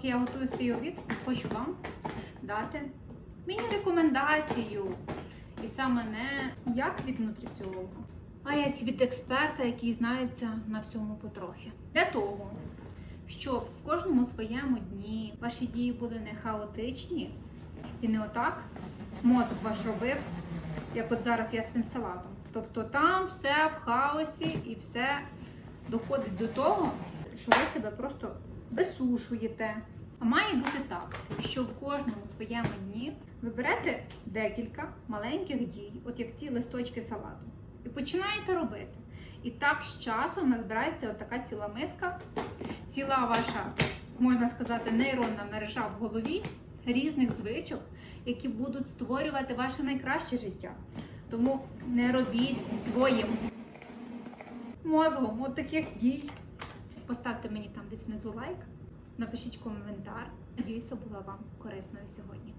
поки я готую свій обід, хочу вам дати міні-рекомендацію. І саме не як від нутриціолога, а як від експерта, який знається на всьому потрохи. Для того, щоб в кожному своєму дні ваші дії були не хаотичні і не отак мозок ваш робив, як от зараз я з цим салатом. Тобто там все в хаосі і все доходить до того, що ви себе просто висушуєте. А має бути так, що в кожному своєму дні ви берете декілька маленьких дій, от як ці листочки салату, і починаєте робити. І так з часом назбирається така ціла миска, ціла ваша, можна сказати, нейронна мережа в голові різних звичок, які будуть створювати ваше найкраще життя. Тому не робіть своїм мозгом от таких дій. Поставте мені там десь внизу лайк, напишіть коментар. Надіюся, була вам корисною сьогодні.